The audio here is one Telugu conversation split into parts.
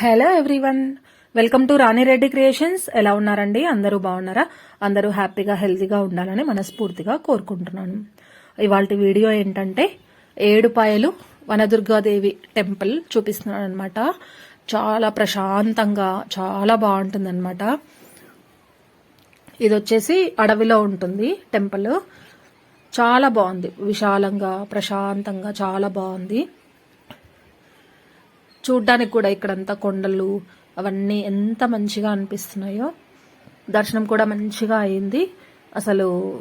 Hello everyone welcome to Rani Reddy creations ఎలా ఉన్నారండి? అందరూ బాగున్నారా? అందరూ హ్యాపీగా హెల్తీగా ఉండాలని మనస్ఫూర్తిగా కోరుకుంటున్నాను. ఇవాళ వీడియో ఏంటంటే ఏడుపాయలు వనదుర్గాదేవి టెంపుల్ చూపిస్తున్నాను అనమాట చాలా ప్రశాంతంగా చాలా బాగుంటుంది ఇది వచ్చేసి అడవిలో ఉంటుంది టెంపుల్. చాలా బాగుంది. విశాలంగా ప్రశాంతంగా చాలా బాగుంది. చూడ్డానికి కూడా ఇక్కడంతా కొండలు అవన్నీ ఎంత మంచిగా అనిపిస్తున్నాయో. దర్శనం కూడా మంచిగా అయింది. అసలు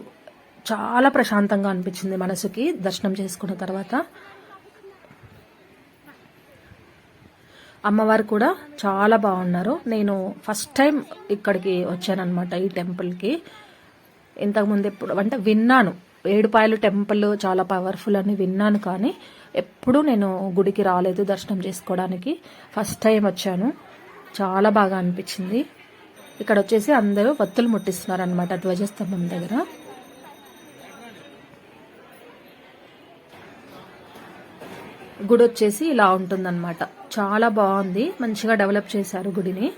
చాలా ప్రశాంతంగా అనిపించింది మనసుకి దర్శనం చేసుకున్న తర్వాత. అమ్మవారు కూడా చాలా బాగున్నారు. నేను ఫస్ట్ టైం ఇక్కడికి వచ్చానమాట ఈ టెంపుల్కి. ఇంతకుముందు ఎప్పుడు అంటే విన్నాను. ఏడుపాయలు టెంపుల్ చాలా పవర్ఫుల్ అని విన్నాను కానీ ఎప్పుడూ నేను గుడికి రాలేదు దర్శనం చేసుకోవడానికి. ఫస్ట్ టైం వచ్చాను. చాలా బాగా అనిపించింది. ఇక్కడ వచ్చేసి అందరూ వత్తులు ముట్టిస్తున్నారు అనమాట ధ్వజస్తంభం దగ్గర. గుడి వచ్చేసి ఇలా ఉంటుందన్నమాట. చాలా బాగుంది. మంచిగా డెవలప్ చేశారు గుడిని.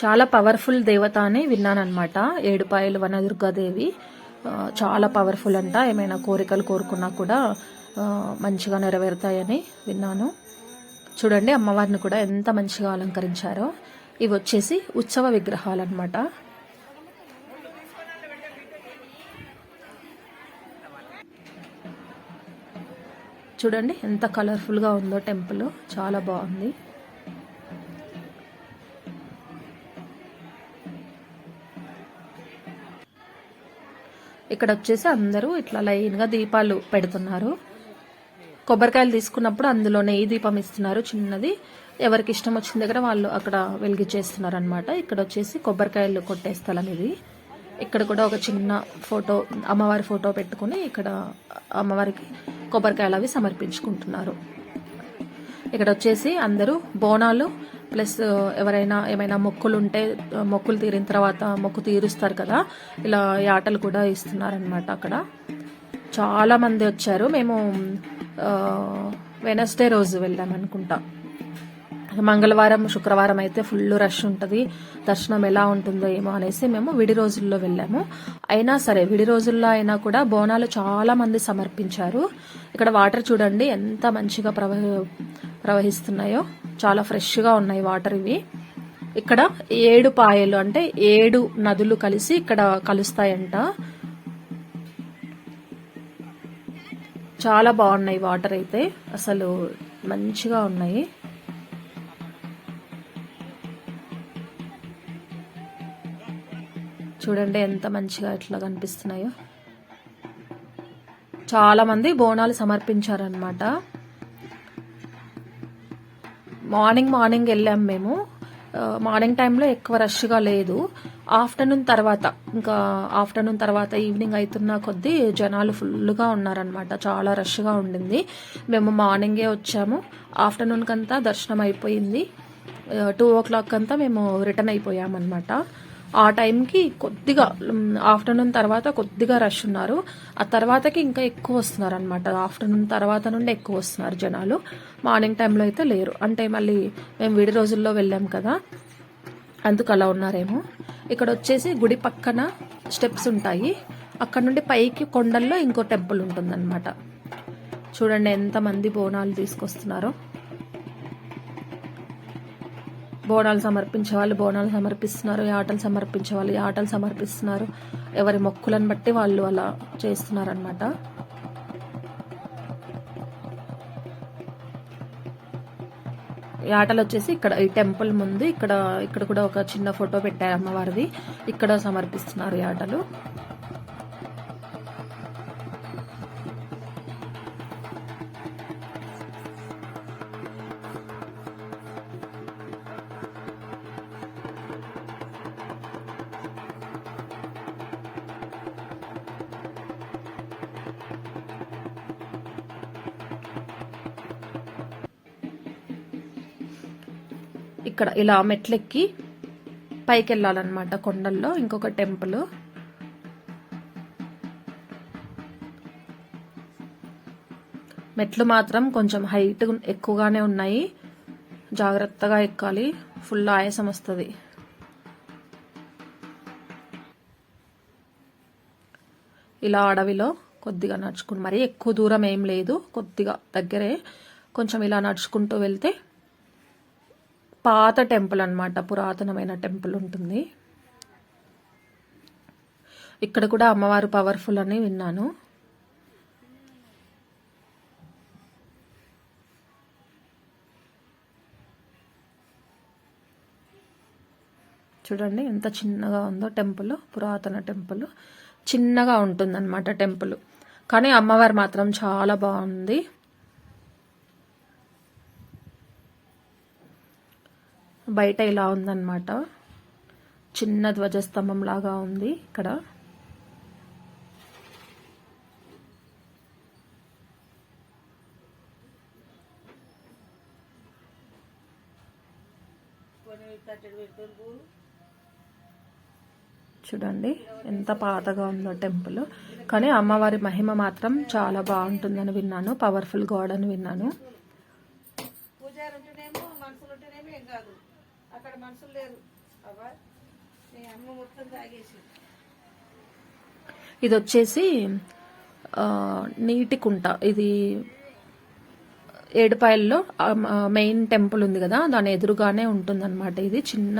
చాలా పవర్ఫుల్ దేవత అని విన్నానమాట ఏడుపాయలు వనదుర్గాదేవి చాలా పవర్ఫుల్ అంట. ఏమైనా కోరికలు కోరుకున్నా కూడా మంచిగా నెరవేరుతాయని విన్నాను. చూడండి అమ్మవారిని కూడా ఎంత మంచిగా అలంకరించారో. ఇవి వచ్చేసి ఉత్సవ విగ్రహాలు అనమాట చూడండి ఎంత కలర్ఫుల్గా ఉందో టెంపుల్. చాలా బాగుంది. ఇక్కడ వచ్చేసి అందరూ ఇట్లా లైన్గా దీపాలు పెడుతున్నారు. కొబ్బరికాయలు తీసుకున్నప్పుడు అందులో నెయ్యి దీపం ఇస్తున్నారు చిన్నది. ఎవరికి ఇష్టం వచ్చిన దగ్గర వాళ్ళు అక్కడ వెలిగించేస్తున్నారు అనమాట ఇక్కడ వచ్చేసి కొబ్బరికాయలు కొట్టే స్థలం ఇది. ఇక్కడ కూడా ఒక చిన్న ఫోటో అమ్మవారి ఫోటో పెట్టుకుని ఇక్కడ అమ్మవారికి కొబ్బరికాయలు అవి సమర్పించుకుంటున్నారు. ఇక్కడ వచ్చేసి అందరూ బోనాలు ప్లస్ ఎవరైనా ఏమైనా మొక్కులు ఉంటే మొక్కులు తీరిన తర్వాత మొక్కు తీరుస్తారు కదా. ఇలా ఆటలు కూడా ఇస్తున్నారనమాట అక్కడ. చాలా మంది వచ్చారు. మేము వెనస్డే రోజు వెళ్ళాం అనుకుంటా. మంగళవారం శుక్రవారం అయితే ఫుల్ రష్ ఉంటుంది. దర్శనం ఎలా ఉంటుందో ఏమో అనేసి మేము విడి రోజుల్లో వెళ్ళాము. అయినా సరే విడి రోజుల్లో అయినా కూడా బోనాలు చాలా మంది సమర్పించారు. ఇక్కడ వాటర్ చూడండి ఎంత మంచిగా ప్రవహ ప్రవహిస్తున్నాయో. చాలా ఫ్రెష్గా ఉన్నాయి వాటర్ ఇవి. ఇక్కడ ఏడు పాయలు అంటే ఏడు నదులు కలిసి ఇక్కడ కలుస్తాయంట. చాలా బాగున్నాయి వాటర్ అయితే. అసలు మంచిగా ఉన్నాయి. చూడండి ఎంత మంచిగా ఇట్లా కనిపిస్తున్నాయో. చాలా మంది బోనాలు సమర్పించారనమాట మార్నింగ్ మార్నింగ్ వెళ్ళాం మేము. మార్నింగ్ టైంలో ఎక్కువ రష్గా లేదు. ఆఫ్టర్నూన్ తర్వాత ఇంకా ఆఫ్టర్నూన్ తర్వాత ఈవినింగ్ అవుతున్న కొద్దీ జనాలు ఫుల్గా ఉన్నారనమాట చాలా రష్గా ఉండింది. మేము మార్నింగే వచ్చాము. ఆఫ్టర్నూన్ కంతా దర్శనం అయిపోయింది. టూ ఓ క్లాక్ అంతా మేము రిటర్న్ అయిపోయామన్నమాట. ఆ టైంకి కొద్దిగా ఆఫ్టర్నూన్ తర్వాత కొద్దిగా రష్ ఉన్నారు. ఆ తర్వాతకి ఇంకా ఎక్కువ వస్తున్నారు అనమాట ఆఫ్టర్నూన్ తర్వాత నుండి ఎక్కువ వస్తున్నారు జనాలు. మార్నింగ్ టైంలో అయితే లేరు. అంటే మళ్ళీ మేము విడి రోజుల్లో వెళ్ళాం కదా. అందుకు అలా ఉన్నారేమో. ఇక్కడ వచ్చేసి గుడి పక్కన స్టెప్స్ ఉంటాయి. అక్కడ నుండి పైకి కొండల్లో ఇంకో టెంపుల్ ఉంటుందన్నమాట. చూడండి ఎంతమంది బోనాలు తీసుకొస్తున్నారో. బోనాలు సమర్పించే వాళ్ళు బోనాలు సమర్పిస్తున్నారు ఈ ఆటలు సమర్పించే వాళ్ళు ఈ ఆటలు సమర్పిస్తున్నారు. ఎవరి మొక్కులను బట్టి వాళ్ళు అలా చేస్తున్నారనమాట ఈ ఆటలు వచ్చేసి ఇక్కడ ఈ టెంపుల్ ముందు ఇక్కడ ఇక్కడ కూడా ఒక చిన్న ఫోటో పెట్టారు అమ్మవారిది. ఇక్కడ సమర్పిస్తున్నారు ఈ ఆటలు. ఇక్కడ ఇలా మెట్లెక్కి పైకి వెళ్ళాలన్నమాట కొండల్లో ఇంకొక టెంపుల్. మెట్లు మాత్రం కొంచెం హైట్ ఎక్కువగానే ఉన్నాయి. జాగ్రత్తగా ఎక్కాలి. ఫుల్ ఆయాసం వస్తుంది. ఇలా అడవిలో కొద్దిగా నడుచుకుంటూ మరీ ఎక్కువ దూరం ఏం లేదు. కొద్దిగా దగ్గరే కొంచెం ఇలా నడుచుకుంటూ వెళ్తే పాత టెంపుల్ అనమాట పురాతనమైన టెంపుల్ ఉంటుంది. ఇక్కడ కూడా అమ్మవారు పవర్ఫుల్ అని విన్నాను. చూడండి ఎంత చిన్నగా ఉందో టెంపుల్ పురాతన టెంపుల్. చిన్నగా ఉంటుందన్నమాట టెంపుల్. కానీ అమ్మవారు మాత్రం చాలా బాగుంది. బయట ఇలా ఉందన్నమాట. చిన్న ధ్వజస్తంభం లాగా ఉంది ఇక్కడ. చూడండి ఎంత పాతగా ఉందో టెంపుల్. కానీ అమ్మవారి మహిమ మాత్రం చాలా బాగుంటుందని విన్నాను. పవర్ఫుల్ గాడ్ అని విన్నాను. పూజారు ఉంటేనేమో మనుషులు ఉంటేనేమో ఏం కాదు. మనుషులు లేరు అవ్వా మీ అమ్మ మొత్తం తాగేసి ఇది వచ్చేసి నీటి కుంట. ఇది ఏడుపాయల్లో మెయిన్ టెంపుల్ ఉంది కదా దాని ఎదురుగానే ఉంటుందన్నమాట ఇది. చిన్న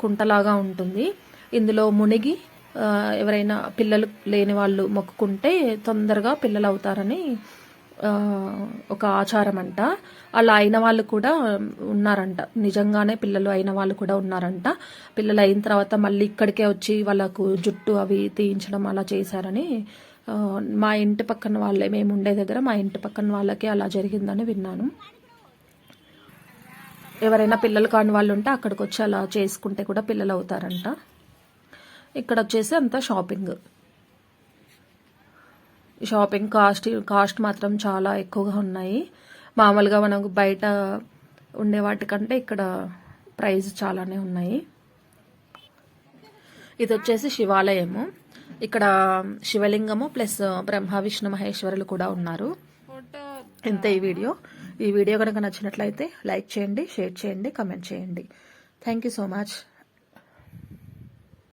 కుంటలాగా ఉంటుంది. ఇందులో మునిగి ఎవరైనా పిల్లలు లేని వాళ్ళు మొక్కుకుంటే తొందరగా పిల్లలు అవుతారని ఒక ఆచారం అంట అలా అయిన వాళ్ళు కూడా ఉన్నారంట. నిజంగానే పిల్లలు అయిన వాళ్ళు కూడా ఉన్నారంట. పిల్లలు అయిన తర్వాత మళ్ళీ ఇక్కడికే వచ్చి వాళ్ళకు జుట్టు అవి తీయించడం అలా చేశారని మా ఇంటి పక్కన వాళ్ళే మేము ఉండే దగ్గర మా ఇంటి పక్కన వాళ్ళకి అలా జరిగిందని విన్నాను. ఎవరైనా పిల్లలు కాని వాళ్ళు ఉంటే అక్కడికి వచ్చి అలా చేసుకుంటే కూడా పిల్లలు అవుతారంట. ఇక్కడ వచ్చేసి అంతా షాపింగ్. షాపింగ్ కాస్ట్ కాస్ట్ మాత్రం చాలా ఎక్కువగా ఉన్నాయి. మామూలుగా మనకు బయట ఉండే వాటికంటే ఇక్కడ ప్రైస్ చాలానే ఉన్నాయి. ఇది వచ్చేసి శివాలయము. ఇక్కడ శివలింగము ప్లస్ బ్రహ్మ విష్ణు మహేశ్వరులు కూడా ఉన్నారు. ఇంత ఈ వీడియో? ఈ వీడియో కనుక నచ్చినట్లయితే లైక్ చేయండి షేర్ చేయండి కమెంట్ చేయండి. Thank you so much